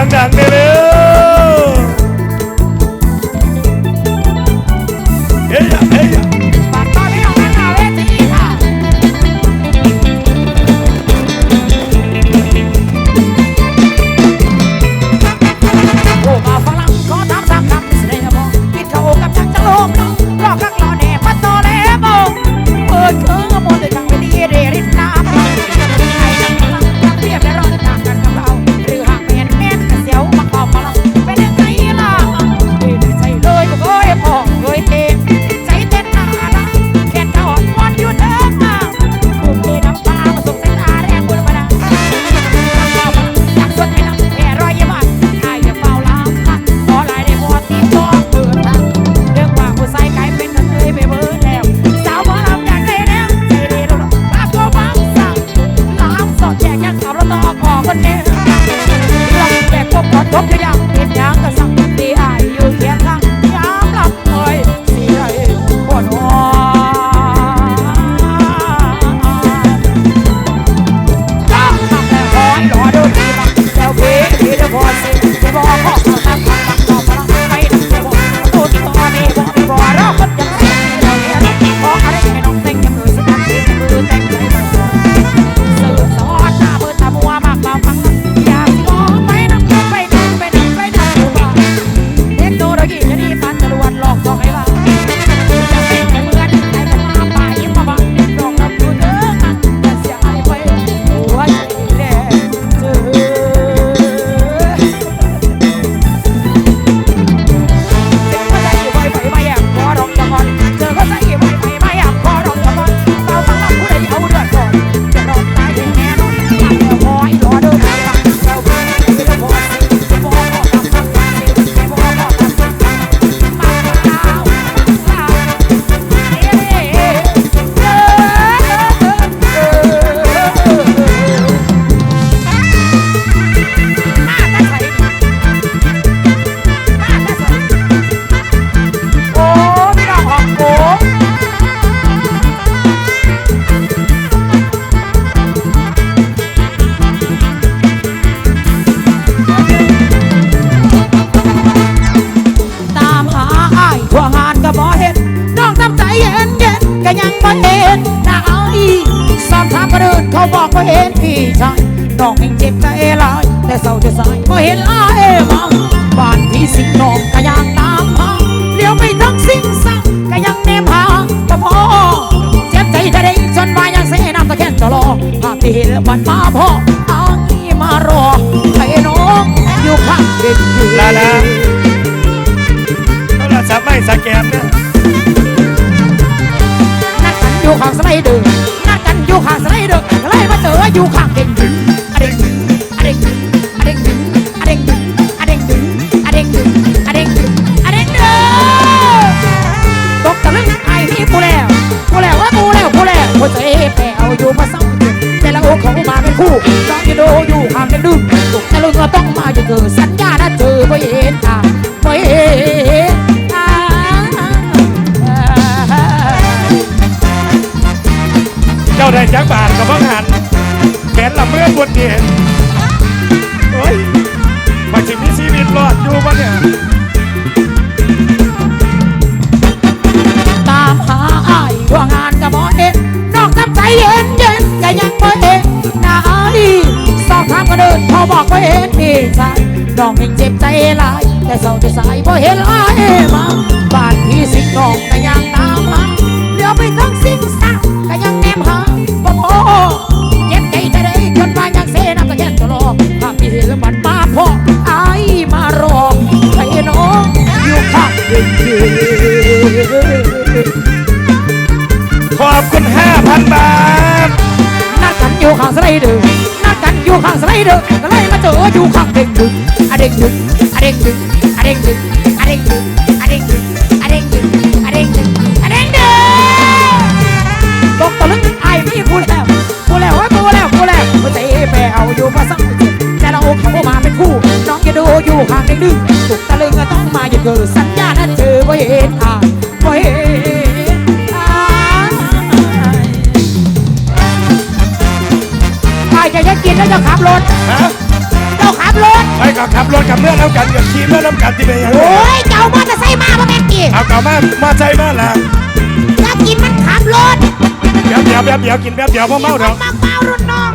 andan, andan. วัดพยา คนอื่นเขาบอกว่าเห็นพี่ชายน้องเองเจ็บใจหลาย แต่เศร้าจะสายบ่เห็นอ้ายมังบ้านพี่สิงน้องก็ยังตามหาเลี้ยวไปทั้งสิ่งสังก็ยังแนมหาบ่พอเจ็บใจทะเลจนวายังเสน้ำตะแคงตลอภาพที่เห็นมันมาพออ้ายมารอให้น้องอยู่ข้างเด็กลาลาโทรศัพท์ไม่สแกนเนี่ยนัดกันอยู่ข้างสไลเดอร์นัดกัน อยู่ข้างสไลเดอร์ไล่มาเจออยู่ข้างเด็กดึงอะเด็กดึงอะเด็กดึงอะเด็กดึงอะเด็กดึงอะเด็กดึงอะเด็กดึงอะเด็กดึงอะเด็กดึงตกตะลึงไอ้นี่กูแล้วกูแล้วว่ากูแล้วกูแล้วหัวใจแผ่วอยู่มาสองเดือนแต่ละโอกเขามาเป็นคู่น้องจะดูอยู่ข้างเด็กดึงตกตะลึงก็ต้องมาจะเกิดสัญญาณเจอไม่เอ่ ละเมื่อบนนี่โอ้ยมาชิมีชีวิตรอดอยู่ปะเนี่ยตามหาอ้ายทั่วงานกับหมอเอ็นนอกทำใจเย็นเย็นก็ยังไม่เห็นหน้าอ้ายสอบถามก็เดินเขาบอกว่าเห็นพี่ชายน้องเองเจ็บใจหลายแต่เศร้าจะสาย ข้างสไลเดอร์นัดกันอยู่ข้างสไลเดอร์ก็เลยมาเจออยู่ข้างเด็กดึงอะเด็กดึงอะเด็กดึงอะเด็กดึงอะเด็กดึงอะเด็กดึงอะเด็กดึงอะเด็กดึงอะเด็กดึงตกตะลึงไอ้พี่กูแล้วกูแล้วว่ากูแล้วกูแล้วหัวใจแผ่วอาอยู่มาสักเจ็ดแต่ละอกเขามาเป็นคู่น้องจะดูอยู่ข้างเด็กดึงตกตะลึงก็ต้องมาอย่าเกิดสัญญานั้นเจอไว้เห็นอะ ได้เจ้าขับรถ ฮะเจ้าขับรถ ไปก็ขับรถกับเมื่อน้ำกันกับขี่เมื่อน้ำกันที่เปยังโอ้ยเจ้ามาเตอร์ไมาบ่แม่นกี่เอาก่ามามาใส่มาละถ้ากินมันขับรถแป๊วเบียวแป๊บเดียวกินแป๊วเบียวเพราะเมาดอก มาเมารถน้อง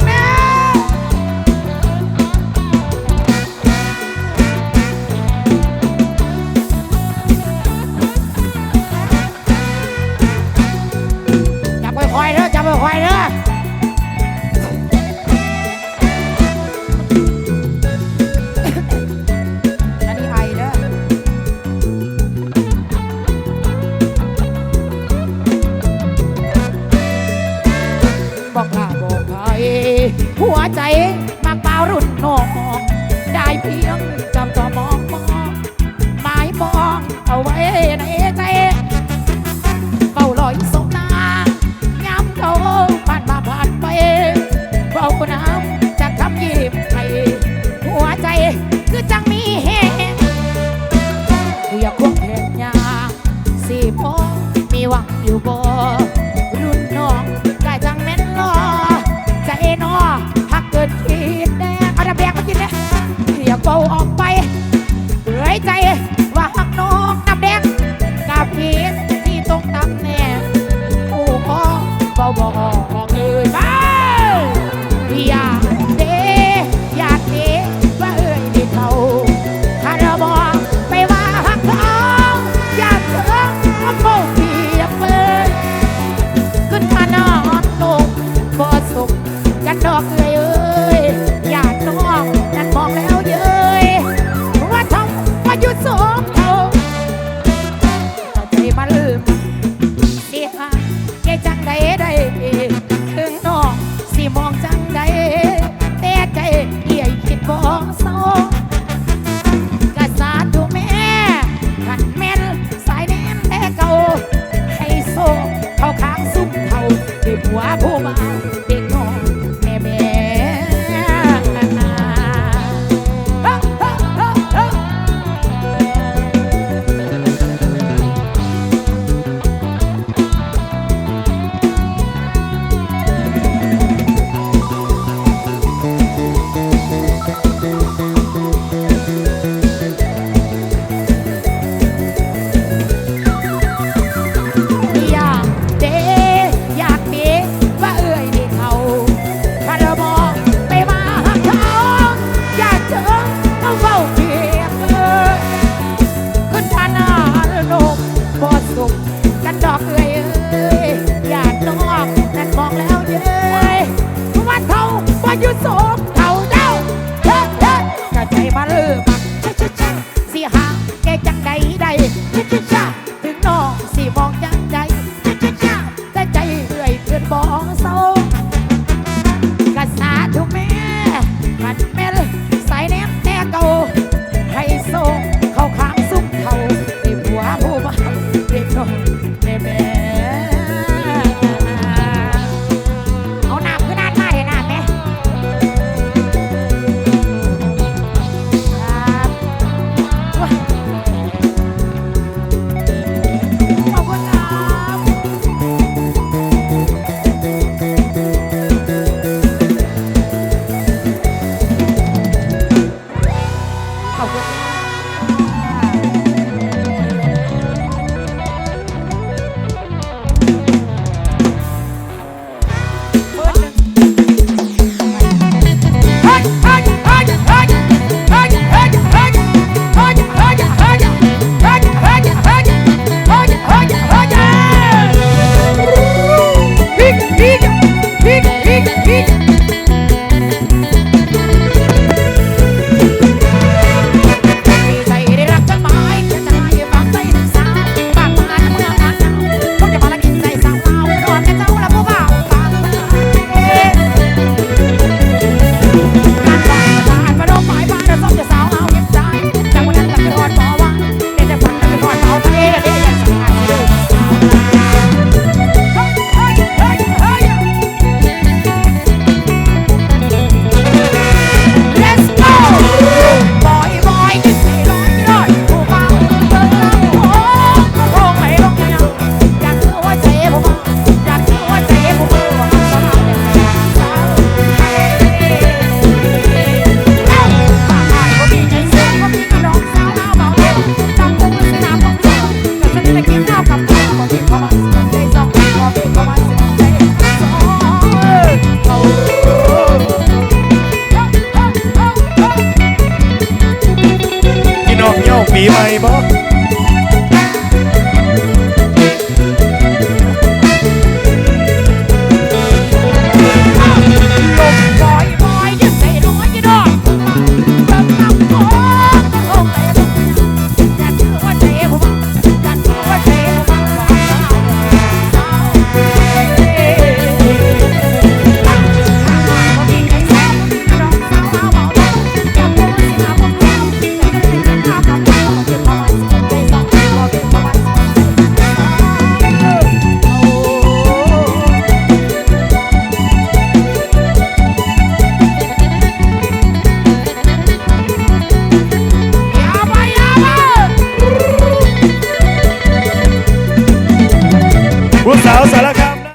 ใจมันมักชะชะชะสิหาแกจังใดใดชะชะชะถึงน้อง